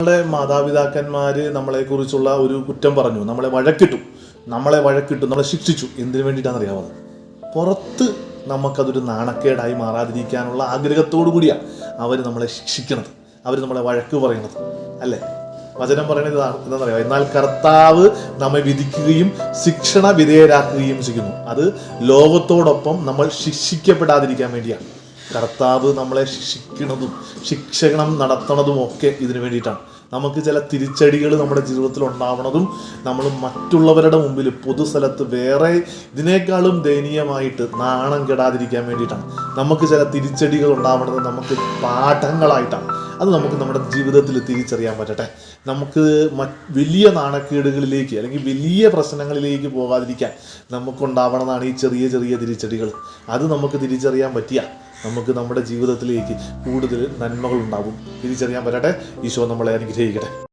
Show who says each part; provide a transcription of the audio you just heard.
Speaker 1: നമ്മളെ മാതാപിതാക്കന്മാർ നമ്മളെക്കുറിച്ചുള്ള ഒരു കുറ്റം പറഞ്ഞു. നമ്മളെ വഴക്കിട്ടു. നമ്മളെ വഴക്കിട്ടു. നമ്മളെ ശിക്ഷിച്ചു. എന്തിനു വേണ്ടിയിട്ടാണെന്ന് അറിയാമോ പുറത്ത് നമുക്കതൊരു നാണക്കേടായി മാറാതിരിക്കാനുള്ള ആഗ്രഹത്തോടു കൂടിയാണ് അവർ നമ്മളെ ശിക്ഷിക്കുന്നത് അവർ നമ്മളെ വഴക്ക് പറയുന്നത് അല്ലേ? വചനം പറയുന്നത് എന്താണെന്ന് അറിയാം എന്നാൽ കർത്താവ് നമ്മെ വിധിക്കുകയും ശിക്ഷണ വിധേയരാക്കുകയും ചെയ്യുന്നു. അത് ലോകത്തോടൊപ്പം നമ്മൾ ശിക്ഷിക്കപ്പെടാതിരിക്കാൻ വേണ്ടിയാണ് കർത്താവ് നമ്മളെ ശിക്ഷിക്കുന്നതും ശിക്ഷണം നടത്തണതും ഒക്കെ ഇതിനു വേണ്ടിയിട്ടാണ്. നമുക്ക് ചില തിരിച്ചടികൾ നമ്മുടെ ജീവിതത്തിൽ ഉണ്ടാവണതും നമ്മൾ മറ്റുള്ളവരുടെ മുമ്പിൽ പൊതുസ്ഥലത്ത് വേറെ ഇതിനേക്കാളും ദയനീയമായിട്ട് നാണം കെടാതിരിക്കാൻ വേണ്ടിയിട്ടാണ്. നമുക്ക് ചില തിരിച്ചടികൾ ഉണ്ടാവണത് നമുക്ക് പാഠങ്ങളായിട്ടാണ്. അത് നമുക്ക് നമ്മുടെ ജീവിതത്തിൽ തിരിച്ചറിയാൻ പറ്റട്ടെ. നമുക്ക് വലിയ നാണക്കേടുകളിലേക്ക് അല്ലെങ്കിൽ വലിയ പ്രശ്നങ്ങളിലേക്ക് പോകാതിരിക്കാൻ നമുക്കുണ്ടാവണമെന്നാണ് ഈ ചെറിയ ചെറിയ തിരിച്ചടികൾ. അത് നമുക്ക് തിരിച്ചറിയാൻ പറ്റിയ നമുക്ക് നമ്മുടെ ജീവിതത്തിലേക്ക് കൂടുതൽ നന്മകൾ ഉണ്ടാവും തിരിച്ചറിയാൻ പറ്റട്ടെ ഈശോ നമ്മളെ അനുഗ്രഹിക്കട്ടെ.